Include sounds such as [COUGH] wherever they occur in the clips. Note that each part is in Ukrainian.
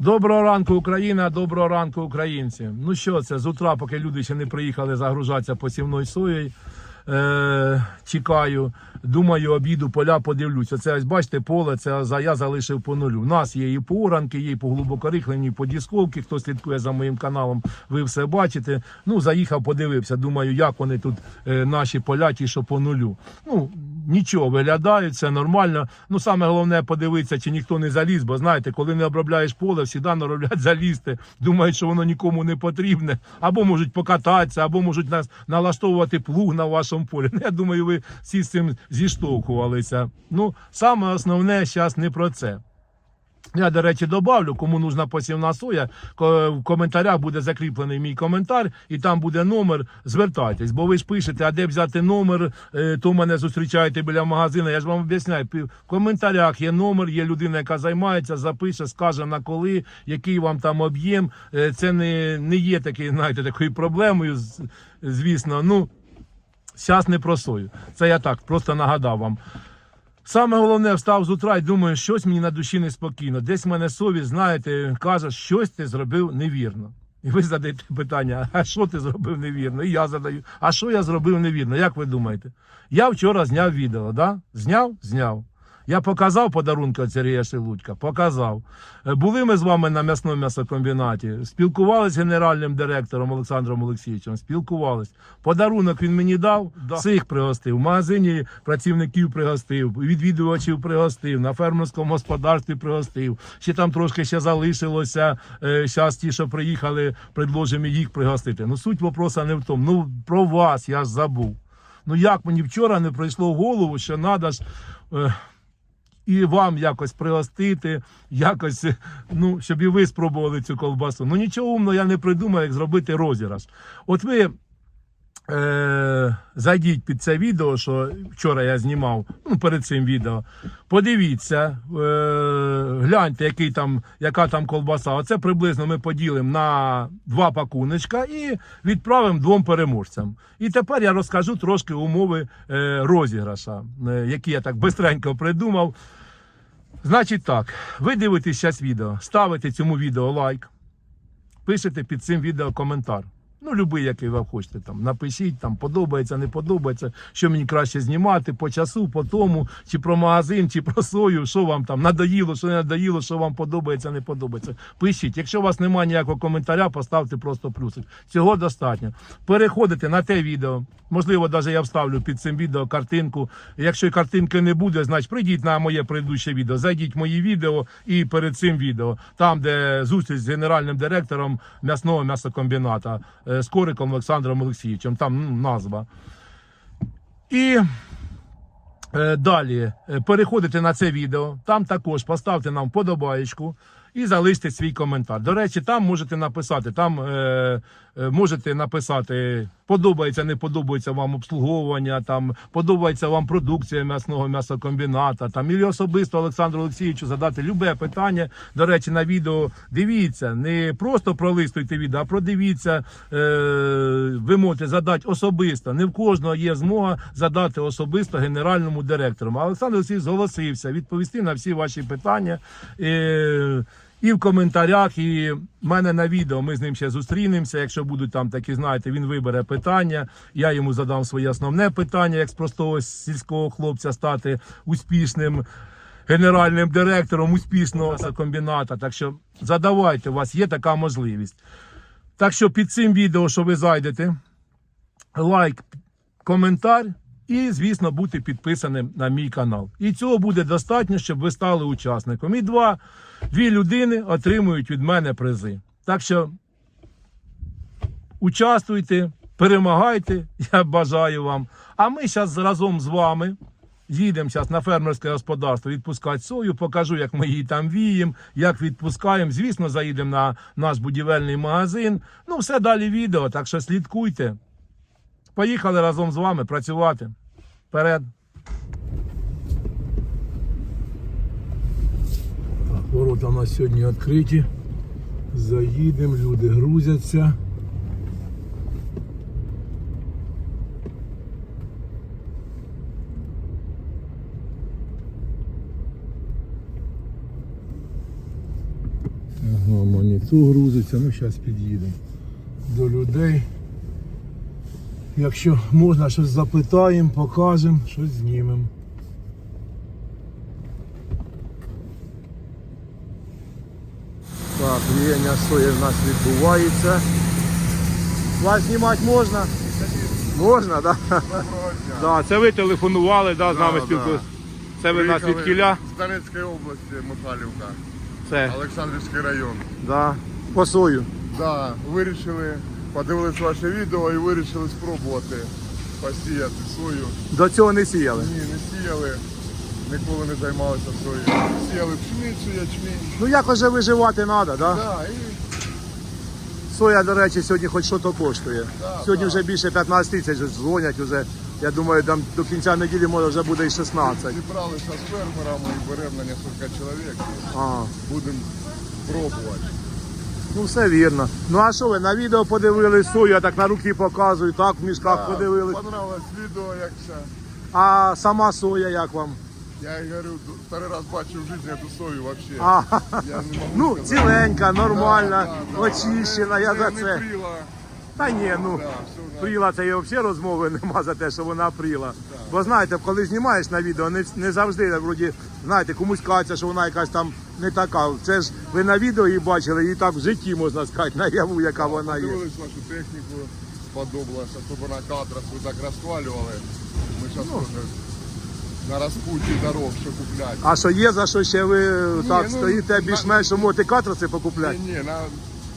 Доброго ранку, Україна, доброго ранку, українці. Ну що це, з утра, поки люди ще не приїхали загружатися посівною соєю. Е, чекаю, думаю, обіду поля подивлюсь. Оце ось бачите, поле, це я залишив по нулю. У нас є і по оранки, є і по глибокорихленні, і по дісковки. Хто слідкує за моїм каналом, ви все бачите. Ну, заїхав, подивився. Думаю, як вони тут е, наші поля, ті, що по нулю. Ну, нічого виглядають, все нормально. Ну, саме головне подивитися, чи ніхто не заліз, бо знаєте, коли не обробляєш поле, всі норовлять залізти. Думають, що воно нікому не потрібне. Або можуть покататися, або можуть нас налаштовувати плуг на вашому полі. Ну, я думаю, ви всі з цим зіштовхувалися. Ну, саме основне зараз не про це. Я, до речі, добавлю, кому нужна посівна соя, в коментарях буде закріплений мій коментар, і там буде номер. Звертайтесь, бо ви ж пишете, а де взяти номер, е, то мене зустрічаєте біля магазину. Я ж вам об'ясняю. В коментарях є номер, є людина, яка займається, запише, скаже на коли, який вам там об'єм. Е, Це не, не є такі, знаєте, такою проблемою, звісно. Ну, зараз не про сою. Це я так просто нагадав вам. Саме головне, встав з утра і думаю, щось мені на душі неспокійно. Десь в мене совість, знаєте, каже, щось ти зробив невірно. І ви задаєте питання, а що ти зробив невірно? І я задаю, а що я зробив невірно? Як ви думаєте? Я вчора зняв відео, да? Зняв? Зняв. Я показав подарунки від Сергія Шелудька, показав. Е, Були ми з вами на м'ясному м'ясокомбінаті, спілкувалися з генеральним директором Олександром Олексійовичем, спілкувались. Подарунок він мені дав, всіх пригостив. В магазині працівників пригостив, відвідувачів пригостив, на фермерському господарстві пригостив. Ще там трошки ще залишилося. Зараз ті, що приїхали, предложимо їх пригостити. Ну суть вопроса не в тому. Ну про вас я ж забув. Ну як мені вчора не прийшло в голову, що треба ж. Е, і вам якось пригостити, якось, ну, щоб і ви спробували цю колбасу. Ну нічого умного я не придумав, як зробити розіграш. От ви е, зайдіть під це відео, що вчора я знімав, ну, перед цим відео. Подивіться, е, гляньте, який там, яка там колбаса. Оце приблизно ми поділимо на два пакуночка і відправимо двом переможцям. І тепер я розкажу трошки умови е, розіграша, е, які я так бистренько придумав. Значить так, ви дивитесь зараз відео, ставите цьому відео лайк, пишете під цим відео коментар. Ну, любий, який ви хочете. Там, напишіть, там, подобається, не подобається, що мені краще знімати по часу, по тому, чи про магазин, чи про сою, що вам там надоїло, що не надоїло, що вам подобається, не подобається. Пишіть. Якщо у вас немає ніякого коментаря, поставте просто плюсик. Цього достатньо. Переходите на те відео. Можливо, навіть я вставлю під цим відео картинку. Якщо картинки не буде, значить прийдіть на моє предыдущее відео. Зайдіть в мої відео і перед цим відео, там, де зустріч з генеральним директором м'ясного м'ясокомбіната е, з Кориком Олександром Олексійовичем. Там ну, назва. І е, далі е, переходите на це відео. Там також поставте нам вподобаєчку і залиште свій коментар. До речі, там можете написати, там е, е, можете написати, подобається, не подобається вам обслуговування, там подобається вам продукція м'ясного м'ясокомбіната, там і особисто Олександру Олексійовичу задати любе питання. До речі, на відео дивіться, не просто пролистуйте відео, а продивіться. Е, ви можете задати особисто. Не в кожного є змога задати особисто генеральному директору. Олександр Олексійович зголосився відповісти на всі ваші питання. Е, і в коментарях, і в мене на відео ми з ним ще зустрінемося. Якщо будуть там такі, знаєте, він вибере питання. Я йому задам своє основне питання, як з простого сільського хлопця стати успішним генеральним директором успішного комбіната. Так що задавайте, у вас є така можливість. Так що під цим відео, що ви зайдете, лайк, коментар. І, звісно, бути підписаним на мій канал. І цього буде достатньо, щоб ви стали учасником. І два, дві людини отримують від мене призи. Так що участвуйте, перемагайте, [LAUGHS] я бажаю вам. А ми зараз разом з вами їдемо зараз на фермерське господарство відпускати сою, покажу, як ми її там віємо, як відпускаємо. Звісно, заїдемо на наш будівельний магазин. Ну, все далі відео, так що слідкуйте. Поїхали разом з вами працювати. Вперед. Ворота у нас сьогодні відкриті. Заїдемо, люди грузяться. Ага, маніту грузиться, ну зараз під'їдемо до людей. Якщо можна щось запитаємо, покажемо, щось знімемо. Так, віяння сої в нас відбувається. Вас знімати можна? Можна, так? Да? Да, це ви телефонували, да, з нами Да, спілкувалися. Це ви нас Приїхали від кіля. З Донецької області, Михайлівка, Це, Олександрівський район. да, по сою. Да, вирішили, подивились ваше відео і вирішили спробувати посіяти сою. До цього не сіяли. Ні, не сіяли, ніколи не займалися соєю. Сіяли пшеницю, ячмінь. Ну якось же виживати треба, да? Да, і Соя, до речі, сьогодні хоч що то коштує. Да, сьогодні да. вже більше 15 тисяч дзвонять вже. Я думаю, там до кінця неділі може вже буде і 16. зібралися з фермерами і беремо на кілька чоловік будемо пробувати. ну все вірно. Ну а що ви на відео подивились сою, я так на руки показую, так в мішках Да, подивились. Понравилось відео, як все. А сама соя як вам? Я говорю, второй раз бачу в житті цю сою вообще. А, Я не можу ну, сказати. ціленька, нормальна, Да, да, да. очищена, я Не- за не це. пріла. Та ні, ну Да, все, да. пріла це і взагалі розмови нема за те, що вона пріла. Бо знаєте, коли знімаєш на відео, не, не завжди вроді, знаєте, комусь кажеться, що вона якась там не така. Це ж ви на відео її бачили, і так в житті можна сказати, наяву, яка вона є. Подивились вашу техніку, сподобалось, особливо кадрах ви так розхвалювали. Ми зараз Ну. На розпуті дорог що купляти. А що є за що ще ви так ну, стоїте більш-менш, що можете катриці покупляти? Ні, ні, на,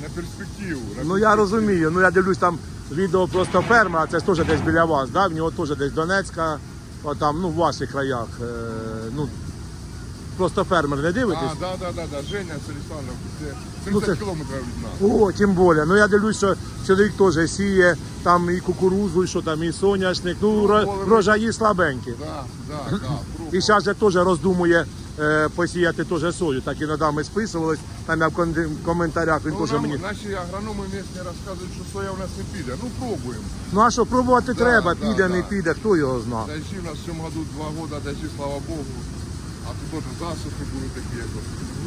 на перспективу. на Ну я розумію. Ну я дивлюсь там відео просто ферма, це ж теж десь біля вас, да? в нього теж десь Донецька, отам, ну в ваших краях. Е, ну, просто фермер не дивитесь? А, да, да, да, да. Женя Селісанов, це 30 Ну, це- кілометрів від нас. О, тим більше. Ну я дивлюсь, що чоловік теж сіє там і кукурузу, і що там, і соняшник. Ну, ро- коли врожаї слабенькі. Да, да, да. [CLEARS THROAT] І зараз же теж роздумує е, посіяти теж сою. Так іноді ми списувались, там я в кон- коментарях він Ну, теж нам, мені. наші агрономи місні розказують, що соя в нас не піде. Ну, пробуємо. Ну а що, пробувати треба, да, піде, не да. піде, хто його знає. Дожди у нас в цьому году два года, дожди, слава Богу. А тут теж засухи були такі. як.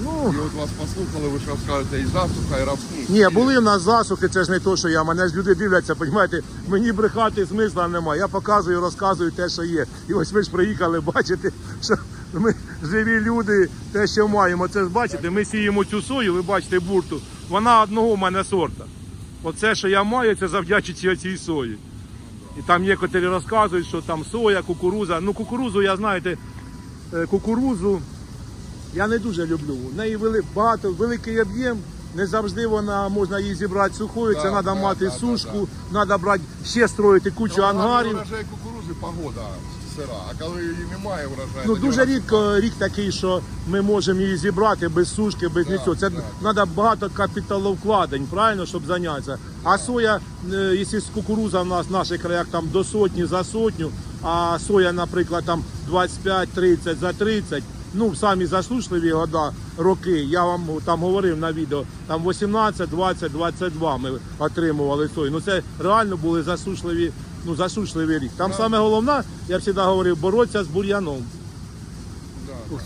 Ну, І от вас послухали, ви ж розкажете і засуха, і рапсу. Ні, були в нас засухи, це ж не то, що я. Мене ж люди дивляться, розумієте, мені брехати смисла немає. Я показую, розказую те, що є. І ось ви ж приїхали, бачите, що ми живі люди, те, що маємо. Це ж бачите, ми сіємо цю сою, ви бачите бурту. Вона одного в мене сорта. Оце, що я маю, це завдячуючи цій сої. І там є, котрі розказують, що там соя, кукуруза. Ну, кукурузу, я знаєте, кукурузу я не дуже люблю. В неї вели, багато, великий об'єм. Не завжди вона можна її зібрати сухою. Це Да, треба да, мати да, сушку, треба брати ще строїти кучу ангарів. Врожай кукурузи погода сира, а коли її немає врожаю, Ну дуже рідко рік такий, що ми можемо її зібрати без сушки, без нічого. Це да. треба багато капіталовкладень, правильно, щоб зайнятися. А соя, е, якщо з кукуруза в нас в наших краях там до сотні за сотню, а соя, наприклад, там 25-30 за 30. Ну, самі засушливі года, роки, я вам там говорив на відео, там 18, 20, 22 ми отримували сою. Ну це реально були засушливі, ну засушливий рік. Там саме головне, я завжди говорив, боротися з бур'яном.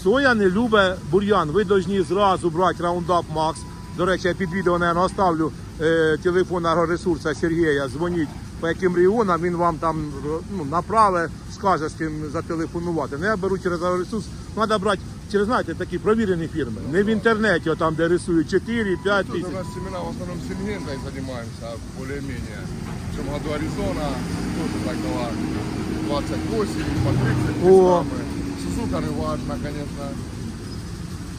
Соя не любить бур'ян. Ви повинні зразу брати Roundup Max. До речі, я під відео наверное, оставлю е, телефон агроресурсу Сергія. Дзвоніть по яким регіонам, він вам там ну, направить, скаже з ким зателефонувати. Ну, я беру через агроресурс. Треба брати через знаєте, такі провірені фірми. Не в інтернеті, там, де рисують 4-5 тисяч. у нас семена в основном сингентой занимаемся, более-менее. Том году Аризона тоже так дала 28, по 30 О. местами. Сузука не важно, конечно.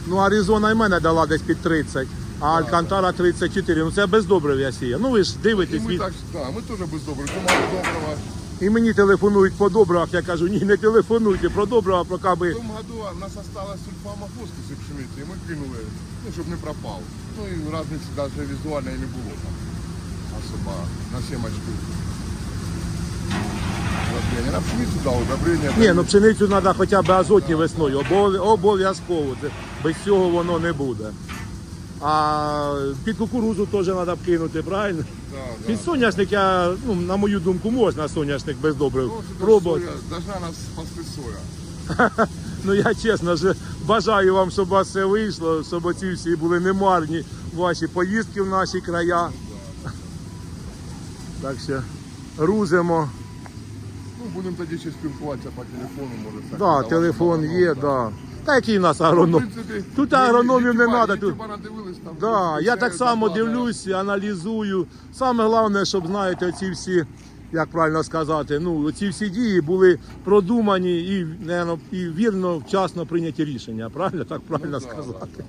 Ну, Аризона і мене дала десь під 30, а Алькантара 34. Ну це без добрив я сію. Ну ви ж дивитесь. мы від- так, да, мы тоже без доброго. Думали доброго. І мені телефонують по добривах, я кажу, ні, не телефонуйте про добрива, про В каби. том году у нас осталось сульфамофос після пшениці, і ми кинули, ну, щоб не пропав. Ну і разниці навіть візуальної не було там. Особо на семочку. На пшеницю дав удобрення. Ні, ну пшеницю треба хоча б азотні весною, обов- обов'язково. Без цього воно не буде. А під кукурузу теж треба кинути, правильно? Да, да. Під соняшник я, ну, на мою думку, можна соняшник без добрив Ну, пробувати. Должна нас спасти соя. [LAUGHS] Ну я чесно ж бажаю вам, щоб у вас все вийшло, щоб ці всі були немарні ваші поїздки в наші края. Так що грузимо. Ну, будемо тоді ще спілкуватися по телефону, може так. Да, телефон є, да. Та який у нас агроном? Тут агрономів не треба. Тут... Да, я так само дивлюсь, аналізую. Саме головне, щоб знаєте, оці всі, як правильно сказати, ну ці всі дії були продумані і, наверно, і вірно, вчасно прийняті рішення. Правильно так правильно да, сказати.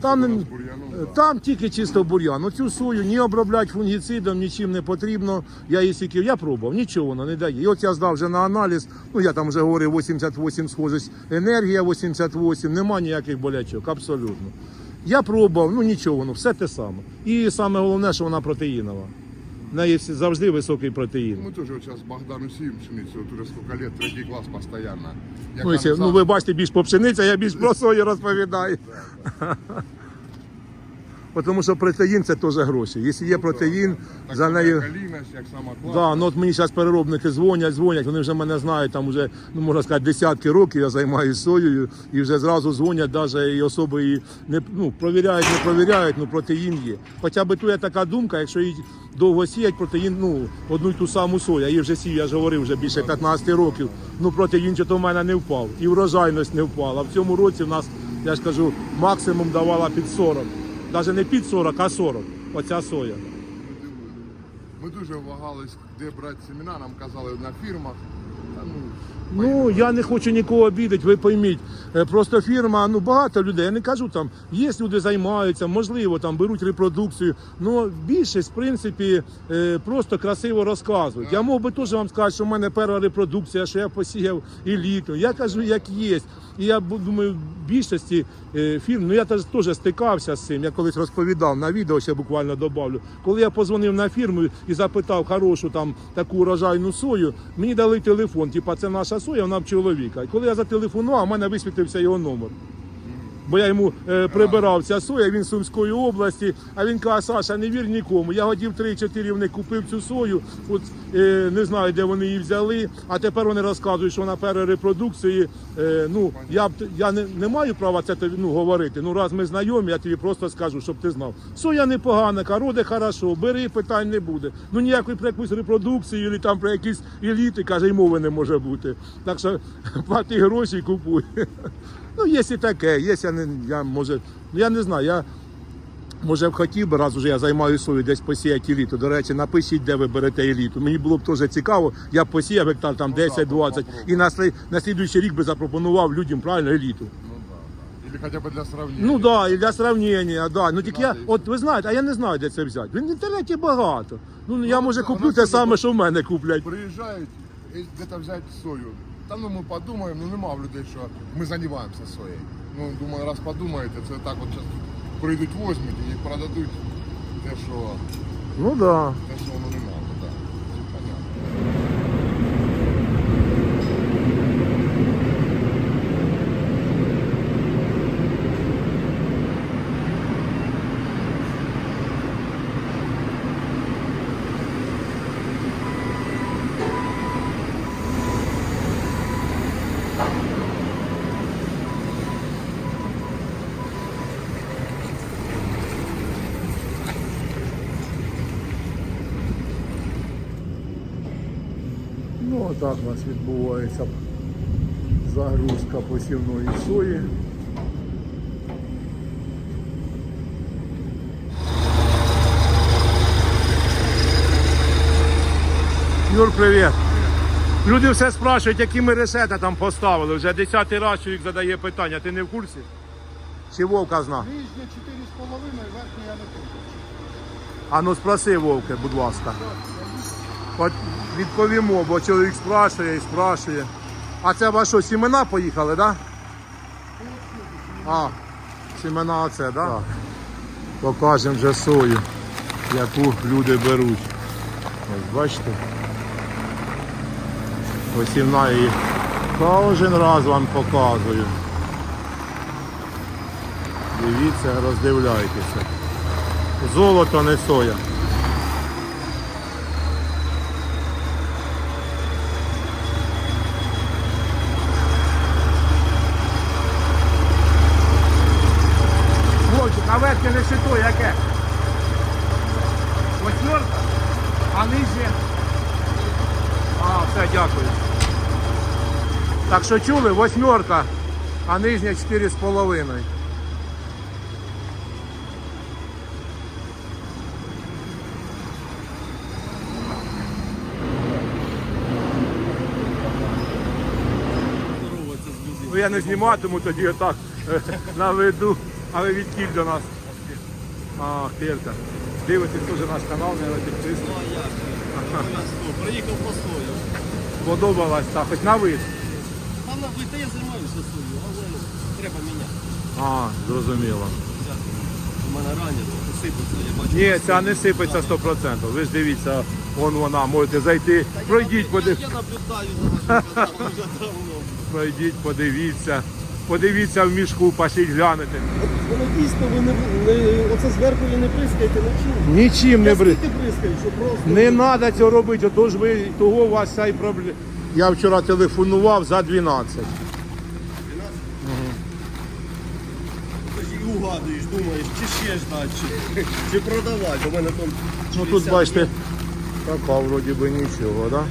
Там, Там, з там тільки чисто бур'ян. Оцю сою ні обробляти фунгіцидом, нічим не потрібно. Я її сіків, я пробував, нічого вона не дає. І от я здав вже на аналіз. Ну я там вже говорив 88 схожість, енергія 88, нема ніяких болячок, абсолютно. Я пробував, ну нічого, ну все те саме. І саме головне, що вона протеїнова. В неї завжди високий протеїн. Ми теж зараз сейчас Богдану сеем пшеницю, от уже сколько років, третій клас постійно. Ну, ну ви бачите більш по пшениці, а я більш про [LAUGHS] сою розповідаю. [LAUGHS] Бо Тому що протеїн це теж гроші. Якщо є протеїн, так, за нею. Каліна, як сама. Да, ну от мені зараз переробники дзвонять, дзвонять, вони вже мене знають, там вже, ну можна сказати, десятки років я займаюся соєю, і вже зразу дзвонять, навіть і особи і не ну, провіряють, не провіряють, ну протеїн є. Хоча б тут є така думка, якщо її довго сіять, протеїн, ну, одну й ту саму сою, я її вже сію, я ж говорив вже більше 15 років, ну протеїн то в мене не впав, і врожайність не впала. В цьому році в нас, я ж кажу, максимум давала під 40. Навіть не під 40, а 40. Оця соя. Ми дуже вагались, де брати семена, нам казали на фірмах. Та, ну, Ну, я не хочу нікого обідати, ви пойміть. Е, Просто фірма, ну багато людей. Я не кажу там, є люди займаються, можливо, там беруть репродукцію. Ну більшість, в принципі, е, просто красиво розказують. Я мог би теж вам сказати, що в мене перша репродукція, що я посіяв еліту. Я кажу, як є. І я думаю, в більшості е, фірм, ну я теж стикався з цим. Я колись розповідав на відео, ще буквально добавлю. Коли я позвонив на фірму і запитав хорошу там таку урожайну сою, мені дали телефон, типа це наша соя, вона в чоловіка. І коли я зателефонував, у мене висвітився його номер. Бо я йому е, прибирав соя, він з Сумської області, а він каже, Саша, не вір нікому. Я годів 3-4 в них купив цю сою, от е, не знаю, де вони її взяли, а тепер вони розказують, що вона перерепродукції. Е, ну, я, б- я не, не маю права це ну, говорити. Ну, раз ми знайомі, я тобі просто скажу, щоб ти знав. Соя непогана, роде хорошо, бери, питань не буде. Ну ніякої про якусь репродукцію, чи там про якісь еліти, каже, й мови не може бути. Так що [LAUGHS] плати гроші і купуй. Ну, є і таке, є, я не, я може, ну, я не знаю, я може б хотів би, раз уже я займаюся сою, десь посіяти еліту. До речі, напишіть, де ви берете еліту. Мені було б теж цікаво, я б посіяв гектар там 10-20 і на, на слідуючий рік би запропонував людям правильно еліту. ну. Или хотя бы для сравнения. Ну да, і для сравнення, да. Ну тільки я, от ви знаєте, а я не знаю, де це взяти. В інтернеті багато. Ну я може куплю те саме, що в мене куплять. Приїжджають де-то взяти сою. Та ну ми подумаємо, ну нема в людей, що ми займаємося своєю. Ну, думаю, раз подумаєте, це так от зараз прийдуть, возьмуть і продадуть те, що, Ну да. те, що воно не нас відбувається загрузка посівної сої. Юр, привіт. Люди все спрашують, які ми решета там поставили. Вже десятий раз чоловік задає питання. Ти не в курсі? Чи Вовка зна? Нижня 4,5, верхня я не хочу. А ну спроси Вовки, будь ласка. Відповімо, бо чоловік спрашує і спрашує. А це ваші що, сімена поїхали, так? Да? А, сімена оце? Да? Так. Покажемо вже сою, яку люди беруть. Ось бачите. Посівна її кожен раз вам показую. Дивіться, роздивляйтеся. Золото не соя. Верхнє не шито, яке? Восьмерка? А нижнє? А, все, дякую. Так що чули, восьмерка, а нижня 4,5. Ну я не зніматиму тоді отак е, на виду, але відкіль до нас. А, Хелька. Дивитесь теж наш канал, не підписуйтесь. Приїхав по сою. Подобалась, так, хоч на вид. А на ви, та я займаюся сою, але треба міняти. А, зрозуміло. У мене ранено, сипеться, я бачу. Ні, ця не сипеться 100%. Ви ж дивіться, вон вона, можете зайти. Пройдіть, подив... Я наблюдаю за вашим каналом вже давно. [LAUGHS] Пройдіть, подивіться. Подивіться в мішку, пошліть глянете. Воно дійсно ви не, не оце зверху ви не бризкаєте нічим. Нічим не бри. Скільки бризкаєш, що просто. Не треба цього робити, отож ви того у вас ця й проблема. Я вчора телефонував за 12. Ти ж і угадуєш, думаєш, чи ще ждать, чи, чи продавати. У мене там Ну тут 60 бачите, така вроді би нічого, да?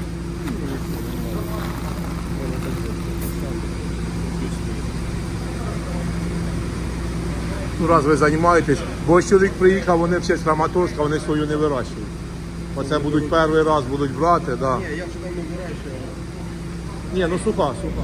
Ну, раз ви займаєтесь, бо ось чоловік приїхав, вони все з Краматорська, вони свою не вирощують. Оце будуть перший раз будуть брати, да. Ні, я вже давно вирощую. Ні, ну суха, суха.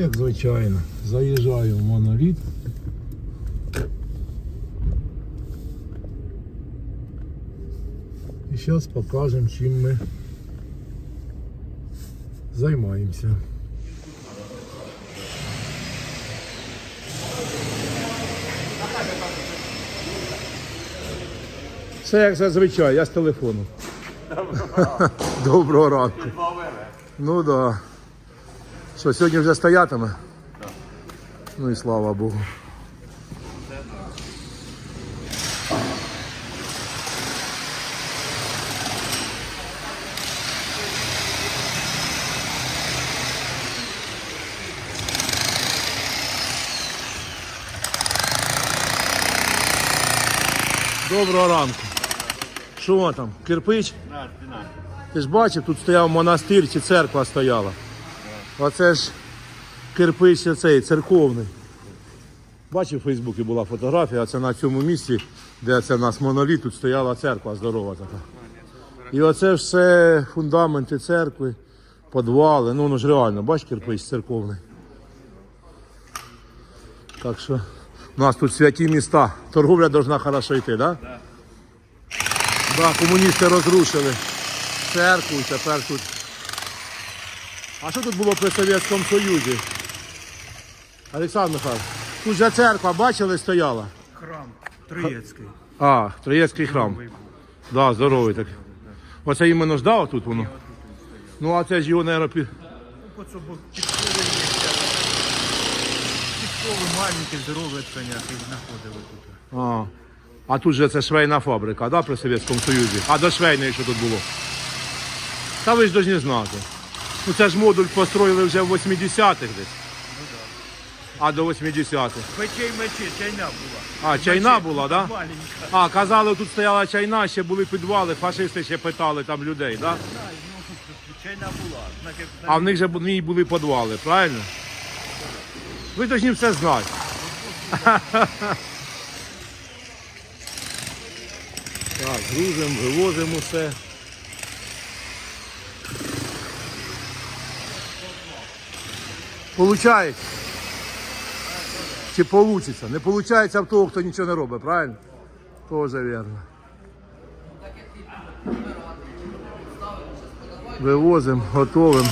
Як звичайно. Заїжджаю в моноліт. І зараз покажемо, чим ми займаємося. Все як зазвичай, я з телефону. [LAUGHS] Доброго ранку. Ну так. Да. Що, сьогодні вже стоятиме? Ну і слава Богу. Доброго ранку. Що там? Кирпич? Ти ж бачив, тут стояв монастир чи церква стояла. Оце ж кирпич цей церковний. Бачив, у Фейсбуці була фотографія, а це на цьому місці, де це у нас моноліт, тут стояла церква здорова така. І оце ж все фундаменти церкви, підвали. Ну воно ж реально, бач, кирпич церковний. Так що у нас тут святі міста. Торговля должна хорошо йти, так? Да? Так. Да, комуністи розрушили церкву, тепер тут а що тут було при Совєтському Союзі? Олександр Михайлович, тут же церква, бачили, стояла? Храм Троєцький. А, Троєцький храм. Да, здоровий так. Оце іменно ждав тут воно. Ну а це ж його, мабуть, під... Підковий місця. Підковий маленький здоровий тканях знаходили тут. А. а тут же це швейна фабрика, да, при Совєтському Союзі. А до швейної що тут було? Та ви ж повинні знати. Ну це ж модуль построїли вже в 80-х десь. А до 80-х. Печей мечі, чайна була. А, чайна була, так? Да? Маленька. А, казали, тут стояла чайна, ще були підвали, фашисти ще питали там людей, так? Да? Чайна була. Значить, А в них же в ній були підвали, правильно? Ви повинні все знати. [LAUGHS] Так, грузимо, вивозимо все. Получається. Чи получиться? Не получається в того, хто нічого не робить, правильно? Тоже вірно. Вивозимо, готовимо.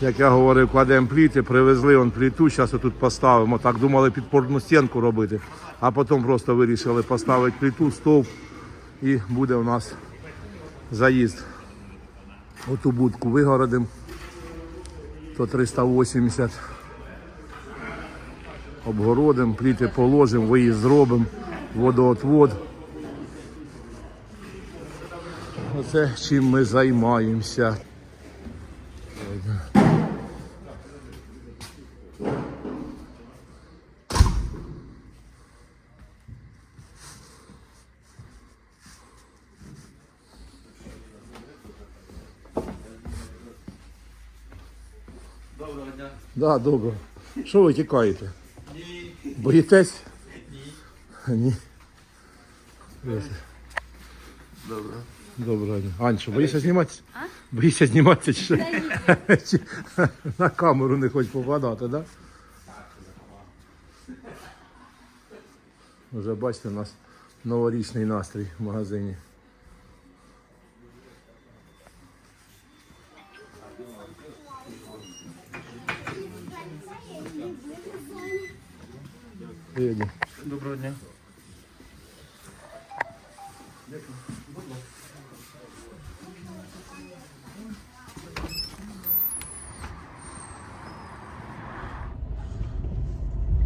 Як я говорив, кладемо пліти, привезли он пліту, зараз тут поставимо. Так думали підпорну стінку робити, а потім просто вирішили поставити пліту, стовп і буде у нас заїзд. Оту будку вигородимо. То 380. Обгородимо, пліти положимо, виїзд зробимо, водоотвод. Оце чим ми займаємося. Да, добре. Що ви тікаєте? Ні. Боїтесь? Ні. Ні. Добре. Доброго дня. Анчо, боїшся зніматися? Боїшся зніматися чи що? Чи [LAUGHS] на камеру не хочеш попадати, так? Да? Вже бачите, у нас новорічний настрій в магазині. Привіт. Доброго дня.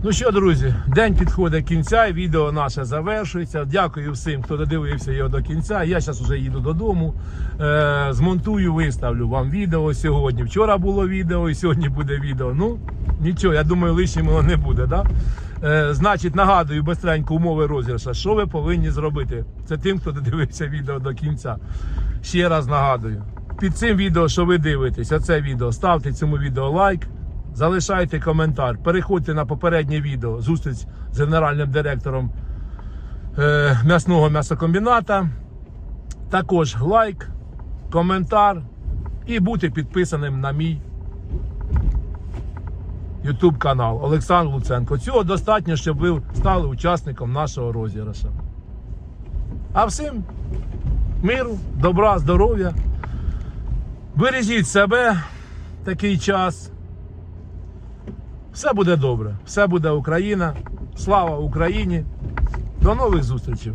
Ну що, друзі, день підходить кінця, і відео наше завершується. Дякую всім, хто додивився його до кінця. Я зараз вже їду додому. Е, змонтую, виставлю вам відео сьогодні. Вчора було відео і сьогодні буде відео. Ну, нічого, я думаю, лишнім воно не буде. Да? Е, значить, нагадую бистренько умови розіграша. Що ви повинні зробити? Це тим, хто додивився відео до кінця. Ще раз нагадую. Під цим відео, що ви дивитесь, оце відео, ставте цьому відео лайк. Залишайте коментар, переходьте на попереднє відео зустріч з генеральним директором е, м'ясного м'ясокомбіната. Також лайк, коментар і бути підписаним на мій YouTube канал Олександр Луценко. Цього достатньо, щоб ви стали учасником нашого розіграша. А всім миру, добра, здоров'я. Бережіть себе такий час. Все буде добре, все буде Україна. Слава Україні! До нових зустрічей!